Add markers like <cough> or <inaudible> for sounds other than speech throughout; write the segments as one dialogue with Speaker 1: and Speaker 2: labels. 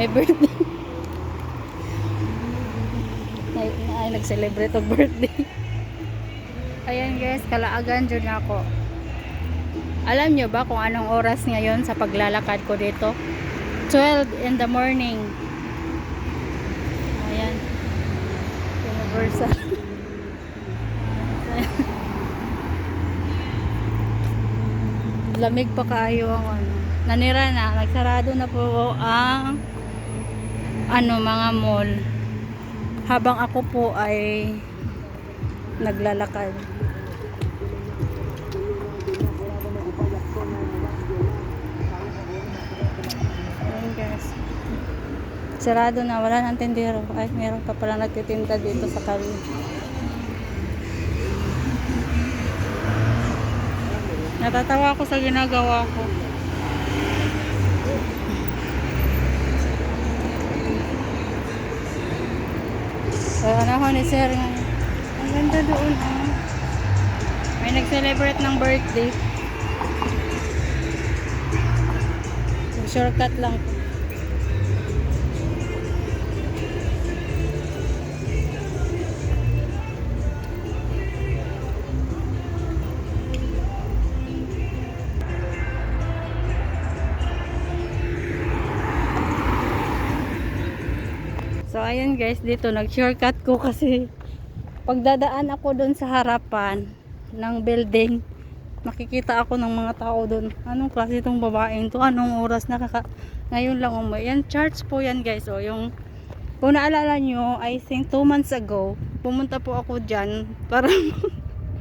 Speaker 1: May birthday. ay, ay nag-celebrate og birthday. Ayan guys, kalaagan dyan ako. Alam nyo ba kung anong oras ngayon sa paglalakad ko dito? 12 in the morning. Ayan. Universal. <laughs> Lamig pa kaayo ang ano. Nanira na, nagsarado na po ang ano mga mall. Habang ako po ay naglalakad. Sarado na, wala nang tindero. Ay, meron pa pala nagtitinda dito sa kali. Natatawa ako sa ginagawa ko. So, ko ni Sir. Ang ganda doon, oh. May nag-celebrate ng birthday. Shortcut lang po. So ayun guys, dito nag-shortcut ko kasi pagdadaan ako doon sa harapan ng building, makikita ako ng mga tao doon. Anong klase itong babaeng to? Anong oras nakaka... Ngayon lang umuwi. Yan, charts po yan guys. O, yung... Kung naalala nyo, I think 2 months ago, pumunta po ako dyan para...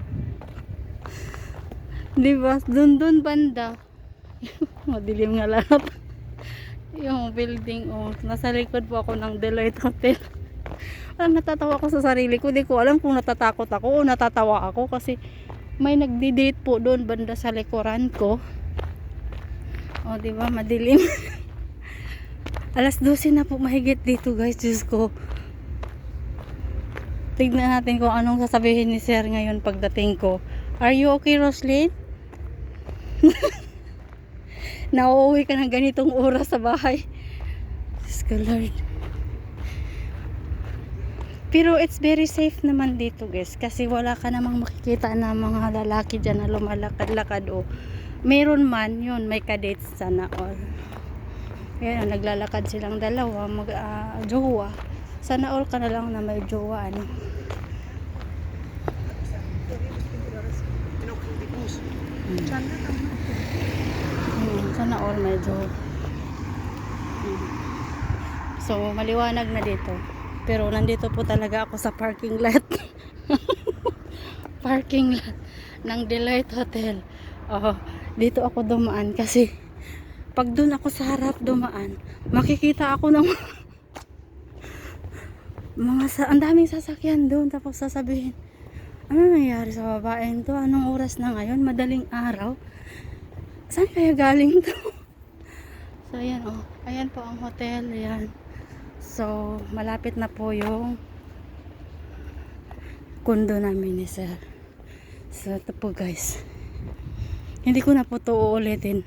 Speaker 1: <laughs> Di ba? Doon doon banda. <laughs> Madilim nga lahat yung building oh nasa likod po ako ng Deloitte Hotel. <laughs> Parang natatawa ako sa sarili ko di ko alam kung natatakot ako o natatawa ako kasi may nagdi-date po doon banda sa likuran ko. Oh di ba? Madilim. <laughs> Alas 12 na po mahigit dito guys. Diyos ko. Tignan natin kung anong sasabihin ni sir ngayon pagdating ko. Are you okay Roslyn? <laughs> nauuwi ka ng ganitong oras sa bahay. Diyos ko Lord. Pero it's very safe naman dito guys kasi wala ka namang makikita na mga lalaki dyan na lumalakad-lakad o meron man yun may kadates sana all. Yan, naglalakad silang dalawa mag ah, jowa. Sana all ka na lang na may jowa ano. Hmm, sana all medyo so maliwanag na dito. Pero nandito po talaga ako sa parking lot. <laughs> Parking lot ng Delight Hotel. Oh, dito ako dumaan kasi pag doon ako sa harap dumaan makikita ako ng mga sa ang daming sasakyan doon tapos sasabihin ano nangyari sa babaeng to? Anong oras na ngayon? Madaling araw Saan kaya galing to? so, ayan oh. Ayan po ang hotel. Ayan. So, malapit na po yung kondo namin ni sir. So, ito po guys. Hindi ko na po to uulitin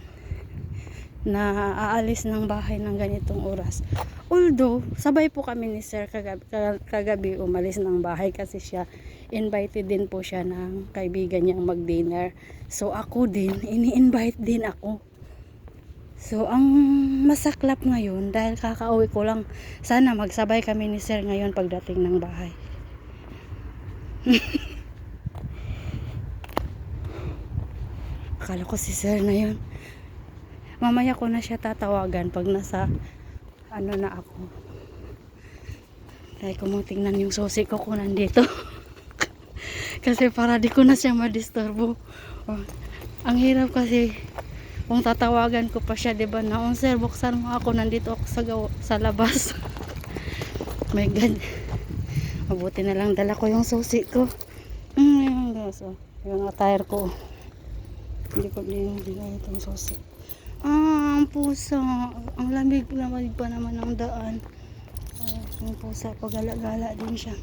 Speaker 1: na aalis ng bahay ng ganitong oras. Although, sabay po kami ni sir kagabi, kagabi umalis ng bahay kasi siya invited din po siya ng kaibigan niyang mag-dinner. So ako din, <laughs> ini-invite din ako. So ang masaklap ngayon dahil kakauwi ko lang, sana magsabay kami ni sir ngayon pagdating ng bahay. <laughs> Akala ko si sir na yun. Mamaya ko na siya tatawagan pag nasa ano na ako. Kaya kung tingnan yung susi ko kung nandito. <laughs> kasi para di ko na siya madisturbo. Oh, ang hirap kasi kung tatawagan ko pa siya, 'di ba? Na, "Oh, sir, buksan mo ako, nandito ako sa gaw- sa labas." <laughs> My god. Mabuti na lang dala ko yung susi ko. Mm, guys, oh. Yung attire ko. Hindi ko din din itong susi. Ah, ang pusa. Ang lamig lamig pa naman ng daan. Ah, yung pusa, pagala-gala din siya.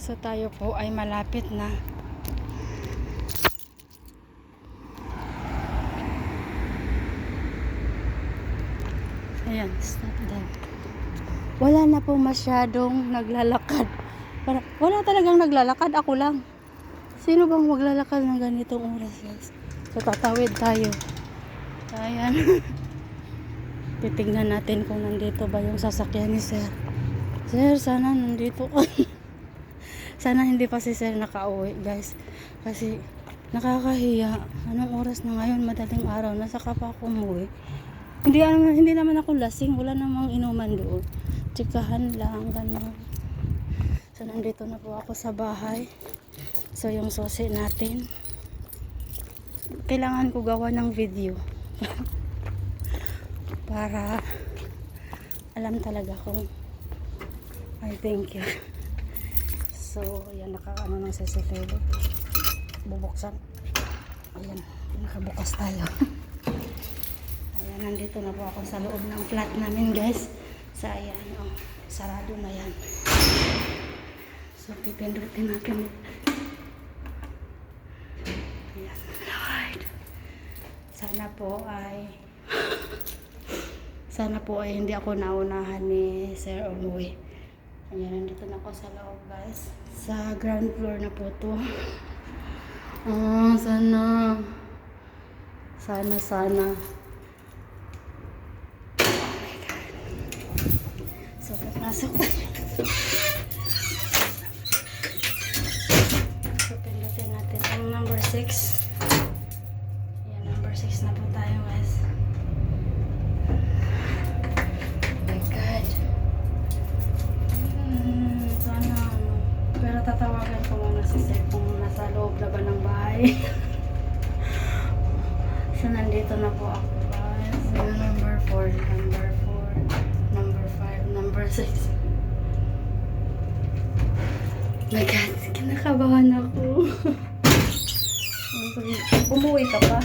Speaker 1: So tayo po ay malapit na. Ayan, stop daw. Wala na po masyadong naglalakad. Para, wala talagang naglalakad, ako lang. Sino bang maglalakad ng ganitong oras, guys? So, tatawid tayo. Ayan. <laughs> Titignan natin kung nandito ba yung sasakyan ni Sir. Sir, sana nandito. <laughs> sana hindi pa si Sir nakauwi, guys. Kasi, nakakahiya. Anong oras na ngayon? Madaling araw. Nasa pa ako umuwi. Hindi, naman- hindi naman ako lasing. Wala namang inuman doon. Tsikahan lang, gano'n. So, nandito na po ako sa bahay. So, yung susi natin. Kailangan ko gawa ng video. <laughs> Para alam talaga kung I thank you. So, ayan, naka-ano ng CCTV. Bubuksan. Ayan, nakabukas tayo. <laughs> Ayan, nandito na po ako sa loob ng flat namin, guys. Sa ayan, oh, sarado na yan. So, pipindutin natin. Ayan, Lord. Sana po ay <laughs> sana po ay hindi ako naunahan ni Sir umuwi. Ayan, nandito na ako sa loob, guys. Sa ground floor na po to. Ah, sana. Sana, sana. Oh my God. So, papasok tayo. So, pindutin natin ang number 6. Ba ng bahay. <laughs> so, nandito na po ako, guys. So, number 4, number 4, number 5, number 6. My God, kinakabahan ako. <laughs> Umuwi ka pa.